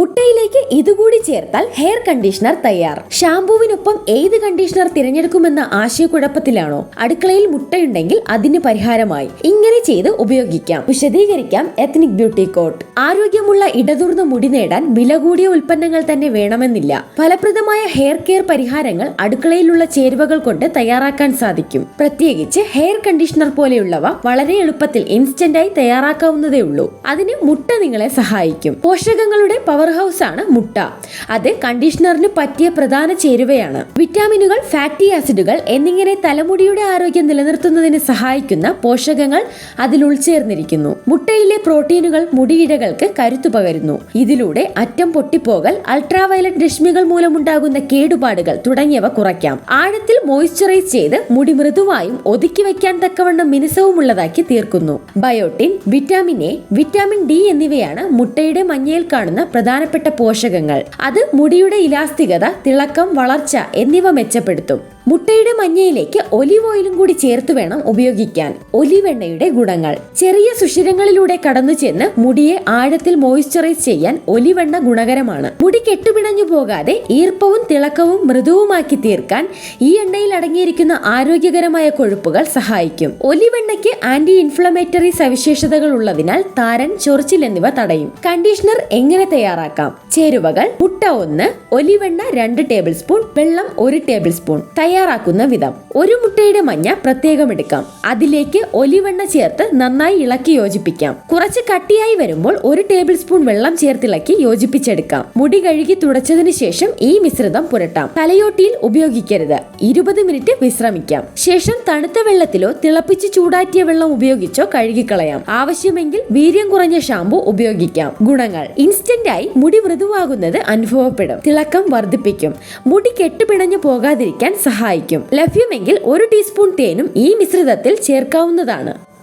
മുട്ടയിലേക്ക് ഇതുകൂടി ചേർത്താൽ hair conditioner തയ്യാർ. ഷാംപൂവിനൊപ്പം ഏത് കണ്ടീഷണർ തിരഞ്ഞെടുക്കുമെന്ന ആശയക്കുഴപ്പത്തിലാണോ? അടുക്കളയിൽ മുട്ടയുണ്ടെങ്കിൽ അതിന് പരിഹാരമായി. ഇങ്ങനെ ചെയ്ത് ഉപയോഗിക്കാം. വിശദീകരിക്കാം എത്നിക് ബ്യൂട്ടി കോട്ട് ആരോഗ്യമുള്ള ഇടതൂർന്ന മുടി നേടാൻ വില കൂടിയ ഉൽപ്പന്നങ്ങൾ തന്നെ വേണമെന്നില്ല. ഫലപ്രദമായ ഹെയർ കെയർ പരിഹാരങ്ങൾ അടുക്കളയിലുള്ള ചേരുവകൾ കൊണ്ട് തയ്യാറാക്കാൻ സാധിക്കും. പ്രത്യേകിച്ച് ഹെയർ കണ്ടീഷണർ പോലെയുള്ളവ വളരെ എളുപ്പത്തിൽ ഇൻസ്റ്റന്റായി തയ്യാറാക്കാവുന്നതേ ഉള്ളൂ. അതിന് മുട്ട നിങ്ങളെ സഹായിക്കും. പോഷകങ്ങളുടെ പവർ ഹൗസ് ആണ് മുട്ട. അത് കണ്ടീഷണറിന് പറ്റിയ പ്രധാന ചേരുവയാണ്. വിറ്റാമിനുകൾ ഫാറ്റി ആസിഡുകൾ എന്നിങ്ങനെ തലമുടിയുടെ ആരോഗ്യം നിലനിർത്തുന്നതിന് സഹായിക്കുന്ന പോഷകങ്ങൾ അതിൽ ഉൾച്ചേർന്നിരിക്കുന്നു മുട്ടയിലെ പ്രോട്ടീനുകൾ മുടിയിഴകൾക്ക് കരുത്തു പകരുന്നു. ഇതിലൂടെ അറ്റം പൊട്ടിപ്പോകൽ അൾട്രാവയലറ്റ് രശ്മികൾ മൂലമുണ്ടാകുന്ന കേടുപാടുകൾ തുടങ്ങിയവ കുറയ്ക്കാം. ആഴത്തിൽ മോയ്സ്ചറൈസ് ചെയ്ത് മുടി മൃദുവായും ഒതുക്കി വയ്ക്കാൻ തക്കവണ്ണം മിനുസവുമുള്ളതാക്കി തീർക്കുന്നു. Biotin vitamin A vitamin D എന്നിവയാണ് മുട്ടയുടെ മഞ്ഞയിൽ കാണുന്ന പ്രധാനപ്പെട്ട പോഷകങ്ങൾ. അത് മുടിയുടെ ഇലാസ്തികത തിളക്കം വളർച്ച എന്നിവ മെച്ചപ്പെടുത്തും. മുട്ടയുടെ മഞ്ഞയിലേക്ക് ഒലിവ് ഓയിലും കൂടി ചേർത്ത് വേണം ഉപയോഗിക്കാൻ. ഒലിവെണ്ണയുടെ ഗുണങ്ങൾ. ചെറിയ സുഷിരങ്ങളിലൂടെ കടന്നു ചെന്ന് മുടിയെ ആഴത്തിൽ മോയ്സ്ചറൈസ് ചെയ്യാൻ ഒലിവെണ്ണ ഗുണകരമാണ്. മുടി കെട്ടുപിണഞ്ഞു പോകാതെ ഈർപ്പവും തിളക്കവും മൃദുവുമാക്കി തീർക്കാൻ ഈ എണ്ണയിൽ അടങ്ങിയിരിക്കുന്ന ആരോഗ്യകരമായ കൊഴുപ്പുകൾ സഹായിക്കും. ഒലിവെണ്ണയ്ക്ക് ആന്റി ഇൻഫ്ലമേറ്ററി സവിശേഷതകൾ ഉള്ളതിനാൽ താരൻ ചൊറിച്ചിൽ എന്നിവ തടയും. കണ്ടീഷണർ എങ്ങനെ തയ്യാറാക്കാം? ചേരുവകൾ മുട്ട ഒന്ന് ഒലിവെണ്ണ രണ്ട് ടേബിൾ സ്പൂൺ വെള്ളം ഒരു ടേബിൾ സ്പൂൺ തയ്യാറാക്കുന്ന വിധം ഒരു മുട്ടയുടെ മഞ്ഞ പ്രത്യേകം എടുക്കാം. അതിലേക്ക് ഒലിവെണ്ണ ചേർത്ത് നന്നായി ഇളക്കി യോജിപ്പിക്കാം. കുറച്ച് കട്ടിയായി വരുമ്പോൾ ഒരു ടേബിൾ സ്പൂൺ വെള്ളം ചേർത്തിളക്കി യോജിപ്പിച്ചെടുക്കാം. മുടി കഴുകി തുടച്ചതിന് ശേഷം ഈ മിശ്രിതം പുരട്ടാം. തലയോട്ടിയിൽ ഉപയോഗിക്കരുത്. ഇരുപത് മിനിറ്റ് വിശ്രമിക്കാം. ശേഷം തണുത്ത വെള്ളത്തിലോ തിളപ്പിച്ച് ചൂടാറ്റിയ വെള്ളം ഉപയോഗിച്ചോ കഴുകിക്കളയാം. ആവശ്യമെങ്കിൽ വീര്യം കുറഞ്ഞ ഷാമ്പു ഉപയോഗിക്കാം. ഗുണങ്ങൾ. ഇൻസ്റ്റന്റ് ആയി മുടി മൃദുവാകുന്നത് അനുഭവപ്പെടും. തിളക്കം വർദ്ധിപ്പിക്കും. മുടി കെട്ടുപിണഞ്ഞു പോകാതിരിക്കാൻ സഹായിക്കും. ലഭ്യമെങ്കിൽ ഒരു ടീസ്പൂൺ തേനും ഈ മിശ്രിതത്തിൽ ചേർക്കാവുന്നതാണ്.